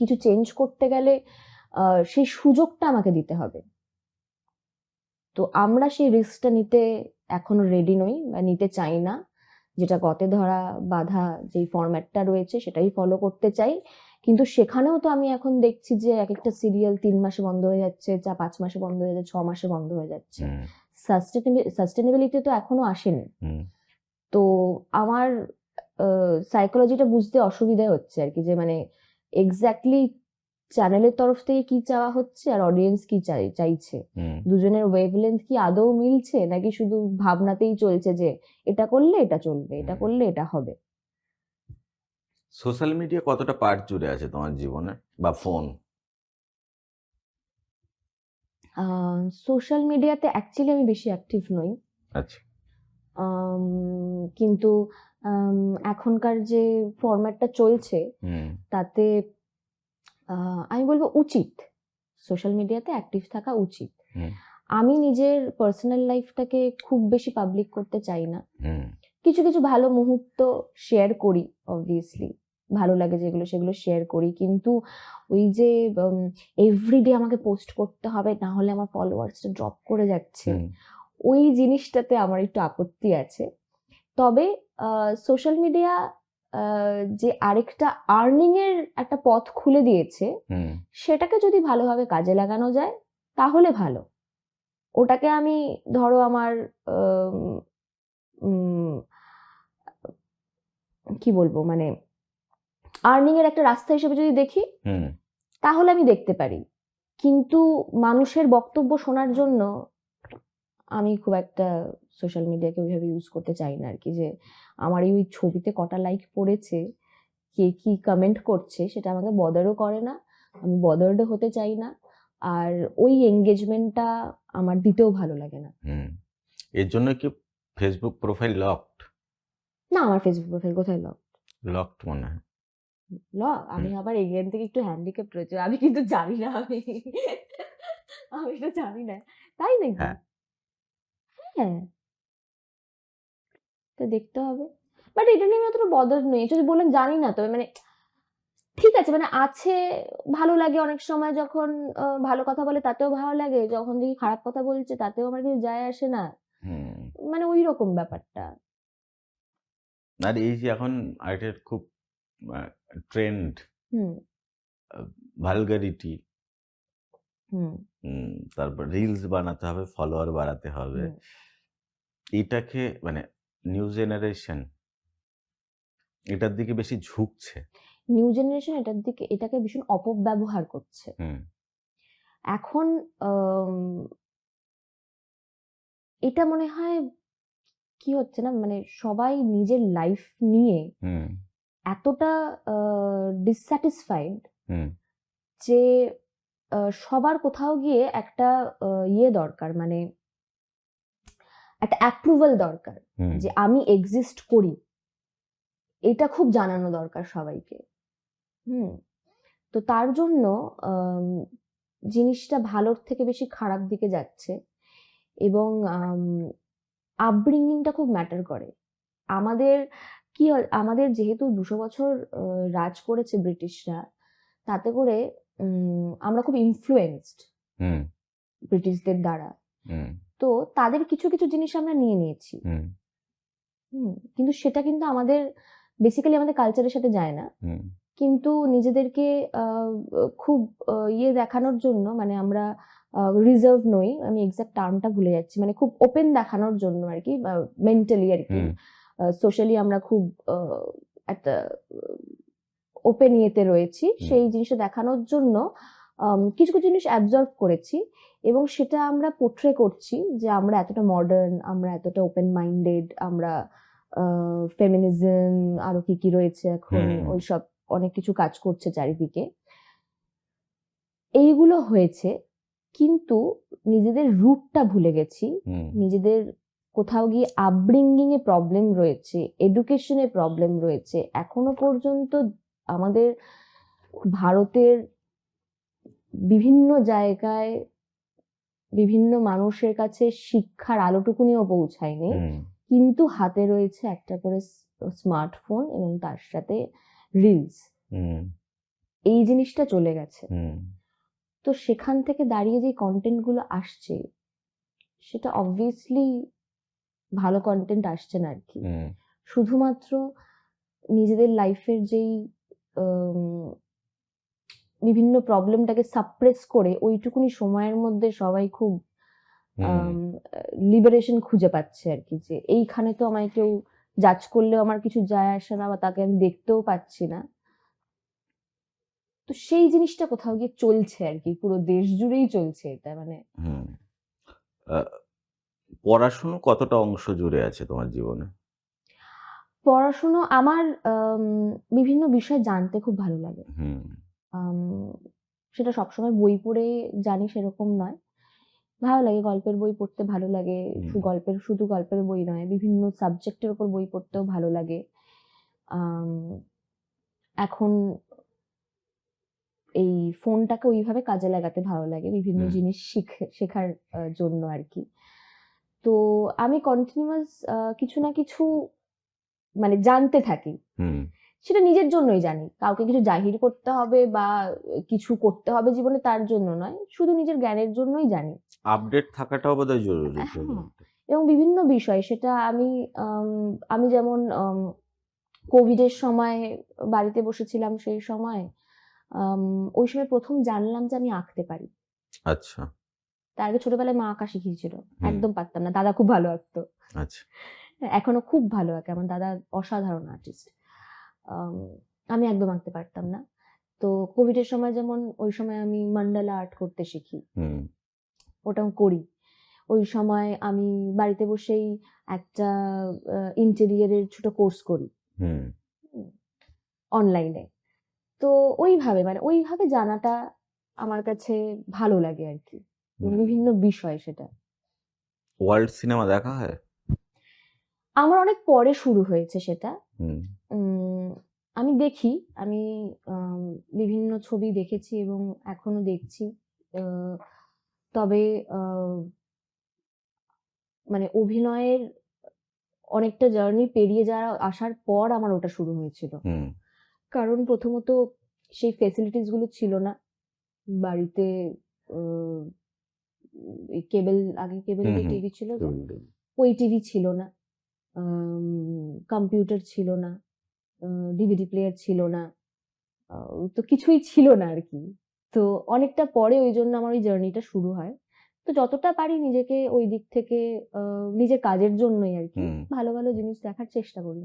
কিছু চেঞ্জ করতে গেলে সেই সুযোগটা আমাকে দিতে হবে। তো আমরা সেই রিস্কটা নিতে এখনও রেডি নই বা নিতে চাই না। যেটা গতে ধরা বাধা যেই ফরম্যাটটা রয়েছে সেটাই ফলো করতে চাই। কিন্তু সেখানেও তো আমি এখন দেখছি যে এক একটা সিরিয়াল তিন মাসে বন্ধ হয়ে যাচ্ছে যা পাঁচ মাসে বন্ধ হয়ে যাচ্ছে ছ মাসে বন্ধ হয়ে যাচ্ছে। সাস্টেনেবিলিটি তো এখনও আসেনি। তো আমার সাইকোলজিটা বুঝতে অসুবিধা হচ্ছে আর কি যে মানে এক্স্যাক্টলি চ্যানেলের তরফ থেকে কি চাওয়া হচ্ছে আর অডিয়েন্স কি চাই চাইছে। দুজনের ওয়েভলেন্থ কি আদৌ মিলছে? নাকি শুধু ভাবনাতেই চলছে যে এটা করলে এটা চলবে এটা করলে এটা হবে? সোশ্যাল মিডিয়া কতটা পার্ট জুড়ে আছে তোমার জীবনে বা ফোন সোশ্যাল মিডিয়াতে অ্যাকচুয়ালি আমি বেশি অ্যাক্টিভ নই। আচ্ছা। কিন্তু এখনকার যে ফরম্যাটটা চলছে তাতে আমি বলব উচিত। সোশ্যাল মিডিয়াতে অ্যাক্টিভ থাকা উচিত। আমি নিজের পার্সোনাল লাইফটাকে খুব বেশি পাবলিক করতে চাই না। কিছু কিছু ভালো মুহূর্ত শেয়ার করি অবভিয়াসলি ভালো লাগে যেগুলো সেগুলো শেয়ার করি। কিন্তু ওই যে এভরিডে আমাকে পোস্ট করতে হবে না হলে আমার ফলোয়ার্সটা ড্রপ করে যাচ্ছে। ওই জিনিসটাতে আমার একটু আপত্তি আছে। তবে সোশ্যাল মিডিয়া যে আরেকটা আর্নিং এর একটা পথ খুলে দিয়েছে সেটাকে যদি ভালোভাবে কাজে লাগানো যায় তাহলে ভালো। ওটাকে আমি ধরো আমার কি বলব মানে আর্নিং এর একটা রাস্তা হিসেবে যদি দেখি তাহলে আমি দেখতে পারি। কিন্তু মানুষের বক্তব্য শোনার জন্য আমি খুব একটা সোশ্যাল মিডিয়াকে ওইভাবে ইউজ করতে চাই না আর কি যে আমার এই ওই ছবিতে কটা লাইক পড়েছে কে কি কমেন্ট করছে সেটা আমাকে বদারও করে না আমি বদার্ড হতে চাই না আর ওই এঙ্গেজমেন্টটা আমার দিতেও ভালো লাগে না। এর জন্য কি ফেসবুক প্রোফাইল লকড না আমার ফেসবুক প্রোফাইল কোথায় লক লকড মনে হয়। ল আমি আবার এখান থেকে একটু হ্যান্ডিক্যাপ রয়েছে আমি কিন্তু জানি না আমি আমি তো জানি না তাই নাকি? হ্যাঁ। তো দেখতে হবে। বাট এটা নিয়ে আমি অতটা বদল নেই। যদি বলেন জানি না তবে মানে ঠিক আছে মানে আছে ভালো লাগে অনেক সময় যখন ভালো কথা বলে তাতেও ভালো লাগে। যখন দেখি খারাপ কথা বলছে তাতেও আমার কিছু যায় আসে না। মানে ওই রকম ব্যাপারটা। আর এই যে এখন আর্টের খুব ট্রেন্ড হুম। ভালগারিটি তারপর রিলস বানাতে হবে ফলোয়ার বাড়াতে হবে। এটাকে মানে নিউ জেনারেশন এটার দিকে বেশি ঝুঁকছে। নিউ জেনারেশন এটার দিকে এটাকে ভীষণ অপব্যবহার করছে। হুম। এখন এটা মনে হয় কি হচ্ছে না মানে সবাই নিজের লাইফ নিয়ে এতটা ডিসস্যাটিসফাইড হুম। যে সবার কোথাও গিয়ে একটা ইয়ে দরকার মানে একটা অ্যাপ্রুভাল দরকার যে আমি এক্সিস্ট করি। এটা খুব জানানো দরকার সবাইকে। হুম। তো তার জন্য জিনিসটা ভালোর থেকে বেশি খারাপ দিকে যাচ্ছে এবং আপব্রিঙ্গিংটা খুব ম্যাটার করে। আমাদের কি আমাদের যেহেতু দুশো বছর রাজ করেছে ব্রিটিশরা তাতে করে আমরা খুব ইনফ্লুয়েন্সড ব্রিটিশদের দ্বারা। তো তাদের কিছু কিছু জিনিস আমরা নিয়ে নিয়েছি। কিন্তু সেটা কিন্তু আমাদের বেসিক্যালি আমাদের কালচারের সাথে যায় না। হুম। কিন্তু নিজেদেরকে খুব ইয়ে দেখানোর জন্য মানে আমরা রিজার্ভ নই আমি এক্সাক্ট টার্মটা ভুলে যাচ্ছি মানে খুব ওপেন দেখানোর জন্য আর কি মেন্টালি আর কি। সোশ্যালি আমরা খুব একটা ওপেন ইয়েতে রয়েছি সেই জিনিসটা দেখানোর জন্য কিছু কিছু জিনিস অ্যাবজর্ভ করেছি এবং সেটা আমরা পোট্রে করছি যে আমরা এতটা মডার্ন আমরা এতটা ওপেন মাইন্ডেড আমরা ফেমিনিজম আরও কি কি রয়েছে এখন। ওইসব অনেক কিছু কাজ করছে চারিদিকে। এইগুলো হয়েছে কিন্তু নিজেদের রুটটা ভুলে গেছি নিজেদের কোথাও গিয়ে আপব্রিঙ্গিং এ প্রবলেম রয়েছে এডুকেশনে প্রবলেম রয়েছে এখনও পর্যন্ত আমাদের ভারতের বিভিন্ন জায়গায় বিভিন্ন মানুষের কাছে শিক্ষার আলোটুকুনিও পৌঁছায়নি। কিন্তু হাতে রয়েছে একটা করে স্মার্টফোন এবং তার সাথে রিলস হুম। এই জিনিসটা চলে গেছে। তো সেখান থেকে দাঁড়িয়ে যে কন্টেন্টগুলো আসছে সেটা অবভিয়াসলি ভালো কন্টেন্ট আসছে না আর কি। শুধুমাত্র নিজেদের লাইফের যেই বিভিন্ন প্রবলেমটাকে সাপ্রেস করে ওইটুকুনি সময়ের মধ্যে সবাই খুব লিবারেশন খুঁজে পাচ্ছে আর কি যে এইখানে তো আমায় কেউ জাজ করলেও আমার কিছু যায় আসে না বা তাকে আমি দেখতেও পাচ্ছি না। তো সেই জিনিসটা কোথাও গিয়ে চলছে আর কি পুরো দেশ জুড়েই চলছে এটা মানে পড়াশুনো কতটা অংশ জুড়ে আছে তোমার জীবনে? পড়াশুনো আমার বিভিন্ন বিষয় জানতে খুব ভালো লাগে। সেটা সবসময় বই পড়ে জানি সেরকম নয়। ভালো লাগে গল্পের বই পড়তে ভালো লাগে। গল্পের শুধু গল্পের বই নয় বিভিন্ন সাবজেক্টের উপর বই পড়তেও ভালো লাগে। এখন এই ফোনটাকে ওইভাবে কাজে লাগাতে ভালো লাগে বিভিন্ন জিনিস শিখে শেখার জন্য আর কি। তো আমি কন্টিনিউয়াস কিছু না কিছু মানে জানতে থাকি। সেটা নিজের জন্যই জানি। কাউকে কিছু জাহির করতে হবে বা কিছু করতে হবে জীবনে তার জন্য নয় শুধু নিজের জ্ঞানের জন্যই জানি। আপডেট থাকাটাও বোধহয় জরুরি হ্যাঁ। এবং বিভিন্ন বিষয় সেটা আমি আম, যেমন কোভিডের সময় বাড়িতে বসেছিলাম সেই সময় ওই সময় প্রথম জানলাম যে আমি আঁকতে পারি। আচ্ছা। তার আগে ছোটবেলায় মা আঁকা শিখিয়েছিল। একদম পারতাম না দাদা খুব ভালো আঁকতো। আচ্ছা। এখনও খুব ভালো আঁকে আমার দাদা অসাধারণ আর্টিস্ট আমি একদম আঁকতে পারতাম না। তো কোভিডের সময় যেমন ওই সময় আমি মান্ডালা আর্ট করতে শিখি। হুম। ওটাও করি। ওই সময় আমি বাড়িতে বসেই একটা ইন্টেরিয়ারের ছোট কোর্স করি। হুম। অনলাইনে তো ওইভাবে মানে ওইভাবে জানাটা আমার কাছে ভালো লাগে আর কি। বিভিন্ন বিষয় সেটা। ওয়ার্ল্ড সিনেমা দেখা হয়? আমার অনেক পরে শুরু হয়েছে সেটা। উম, আমি দেখি আমি বিভিন্ন ছবি দেখেছি এবং এখনও দেখছি। তবে আহ, মানে অভিনয়ের অনেকটা জার্নি পেরিয়ে যাওয়া আসার পর আমার ওটা শুরু হয়েছিল। কারণ প্রথমত সেই ফেসিলিটিসগুলো ছিল না। বাড়িতে কেবল আগে কেবল। টিভি ছিল ওই টিভি ছিল না। কম্পিউটার ছিল না ডিভিডি প্লেয়ার ছিল না তো কিছুই ছিল না আর কি। তো অনেকটা পরে ওই জন্য আমার ওই জার্নিটা শুরু হয়। তো যতটা পারি নিজেকে ওই দিক থেকে নিজের কাজের জন্যই আর কি ভালো ভালো জিনিস দেখার চেষ্টা করি।